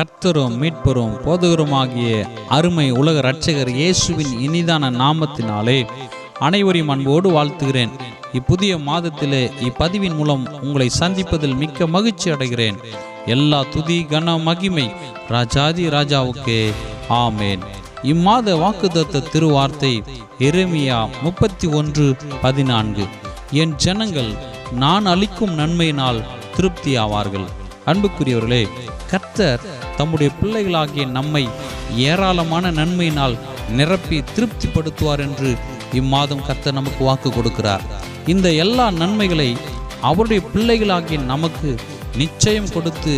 கர்த்தரும் மீட்பரும் போதகருமாகிய அருமை உலக இரட்சகர் இயேசுவின் இனிதான நாமத்தினாலே அனைவரையும் அன்போடு வாழ்த்துகிறேன். இப்புதிய மாதத்திலே இப்பதிவின் மூலம் உங்களை சந்திப்பதில் மிக்க மகிழ்ச்சி அடைகிறேன். எல்லா துதி கன மகிமை ராஜாதி ராஜாவுக்கு ஆமேன். இம்மாத வாக்குதத்த திருவார்த்தை எரேமியா முப்பத்தி ஒன்று பதினான்கு. என் ஜனங்கள் நான் அளிக்கும் நன்மையினால் திருப்தி ஆவார்கள் அன்புக்குரியவர்களே கர்த்தர் தம்முடைய பிள்ளைகளாகிய நம்மை ஏராளமான நன்மையினால் நிரப்பி திருப்திப்படுத்துவார் என்று இம்மாதம் கர்த்தர் நமக்கு வாக்கு கொடுக்கிறார். இந்த எல்லா நன்மைகளை அவருடைய பிள்ளைகளாகிய நமக்கு நிச்சயம் கொடுத்து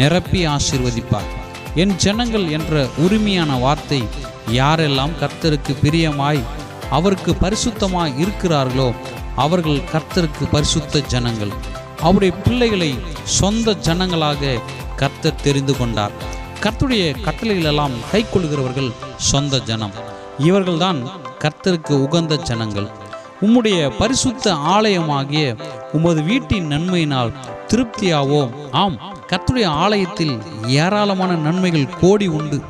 நிரப்பி ஆசீர்வதிப்பார். என் ஜனங்கள் என்ற உரிமையான வார்த்தை யாரெல்லாம் கர்த்தருக்கு பிரியமாய் அவருக்கு பரிசுத்தமாய் இருக்கிறார்களோ அவர்கள் கர்த்தருக்கு பரிசுத்த ஜனங்கள். அவருடைய பிள்ளைகளை சொந்த ஜனங்களாக கர்த்தர் தெரிந்து கொண்டார். கர்த்துடைய கட்டளைகளெல்லாம் கை கொள்கிறவர்கள் சொந்த ஜனம். இவர்கள்தான் கர்த்தருக்கு உகந்த ஜனங்கள். உம்முடைய பரிசுத்த ஆலயமாகிய உமது வீட்டின் நன்மையினால் திருப்தியாவோம் ஆம் கர்த்துடைய ஆலயத்தில் ஏராளமான நன்மைகள் கோடி உண்டு.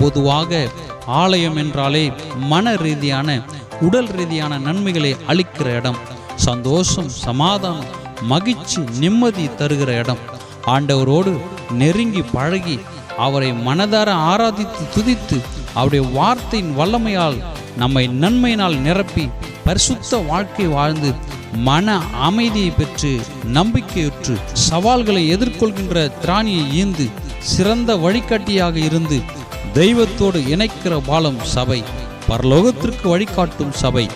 பொதுவாக ஆலயம் என்றாலே மன ரீதியான உடல் ரீதியான நன்மைகளை அளிக்கிற இடம். சந்தோஷம் சமாதானம் மகிழ்ச்சி நிம்மதி தருகிற இடம். ஆண்டவரோடு நெருங்கி பழகி அவரை மனதார ஆராதித்து துதித்து அவருடைய வார்த்தையின் வல்லமையால் நம்மை நன்மையினால் நிரப்பி பரிசுத்த வாழ்க்கை வாழ்ந்து மன அமைதியை பெற்று நம்பிக்கையுற்று சவால்களை எதிர்கொள்கின்ற திராணியை ஈந்து சிறந்த வழிகாட்டியாக இருந்து தெய்வத்தோடு இணைக்கிற பாலம் சபை பரலோகத்திற்கு வழிகாட்டும் சபை.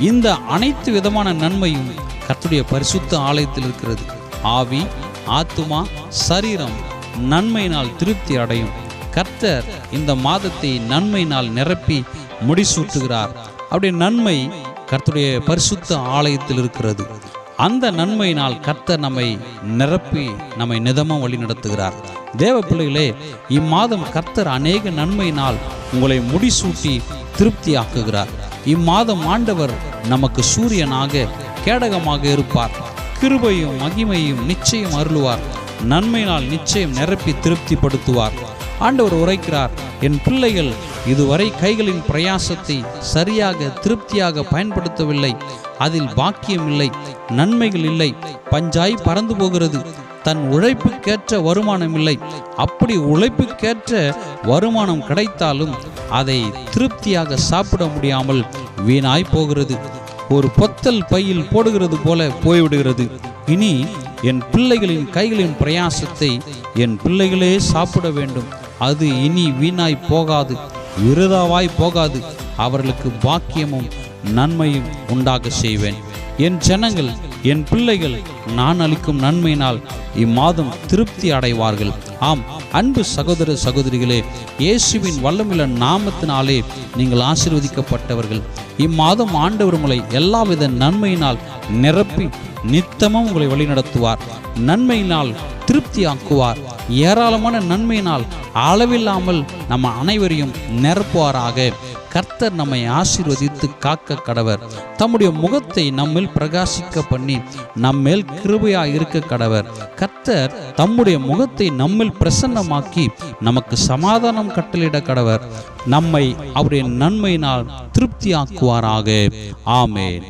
இந்த அனைத்து விதமான நன்மையும் கத்துடைய பரிசுத்த ஆலயத்தில் இருக்கிறது. ஆவி ஆத்துமா சரீரம் நன்மையினால் திருப்தி அடையும். கர்த்தர் இந்த மாதத்தை நன்மையினால் நிரப்பி முடிசூட்டுகிறார். அப்படி நன்மை கர்த்தருடைய பரிசுத்த ஆலயத்தில் இருக்கிறது. அந்த நன்மையினால் கர்த்தர் நம்மை நிரப்பி நம்மை நிதமாக வழி நடத்துகிறார். தேவ பிள்ளைகளே இம்மாதம் கர்த்தர் அநேக நன்மையினால் உங்களை முடிசூட்டி திருப்தியாக்குகிறார். இம்மாதம் ஆண்டவர் நமக்கு சூரியனாக கேடகமாக இருப்பார். கிருபையும் மகிமையும் நிச்சயம் அருளுவார். நன்மையினால் நிச்சயம் நிரப்பி திருப்திப்படுத்துவார். ஆண்டவர் உரைக்கிறார் என் பிள்ளைகள் இதுவரை கைகளின் பிரயாசத்தை சரியாக திருப்தியாக பயன்படுத்தவில்லை. அதில் பாக்கியம் இல்லை நன்மைகள் இல்லை. பஞ்சாய் பறந்து போகிறது. தன் உழைப்புக்கேற்ற வருமானம் இல்லை. அப்படி உழைப்புக்கேற்ற வருமானம் கிடைத்தாலும் அதை திருப்தியாக சாப்பிட முடியாமல் வீணாய் போகிறது. ஒரு பொத்தல் பையில் போடுகிறது போல போய்விடுகிறது. இனி என் பிள்ளைகளின் கைகளின் பிரயாசத்தை என் பிள்ளைகளே சாப்பிட வேண்டும். அது இனி வீணாய் போகாது விருதாவாய் போகாது. அவர்களுக்கு பாக்கியமும் நன்மையும் உண்டாக செய்வேன். என் ஜனங்கள் என் பிள்ளைகள் நான் அளிக்கும் நன்மையினால் இம்மாதம் திருப்தி அடைவார்கள். ஆம் அன்பு சகோதர சகோதரிகளே இயேசுவின் வல்லமில்ல நாமத்தினாலே நீங்கள் ஆசீர்வதிக்கப்பட்டவர்கள். இம்மாதம் ஆண்டவர் உங்களை எல்லாவித நன்மையினால் நிரப்பி நித்தமும் உங்களை வழிநடத்துவார். நன்மையினால் திருப்தியாக்குவார். ஏராளமான நன்மையினால் அளவில்லாமல் நம்ம அனைவரையும் நிரப்புவாராக. கர்த்தர் நம்மை ஆசீர்வதித்து காக்க கடவர். தம்முடைய முகத்தை நம்மில் பிரகாசிக்க பண்ணி நம்மேல் கிருபையா இருக்க கடவர். கர்த்தர் தம்முடைய முகத்தை நம்மில் பிரசன்னமாக்கி நமக்கு சமாதானம் கட்டளிட கடவர். நம்மை அவருடைய நன்மையினால் திருப்தியாக்குவாராக. ஆமேன்.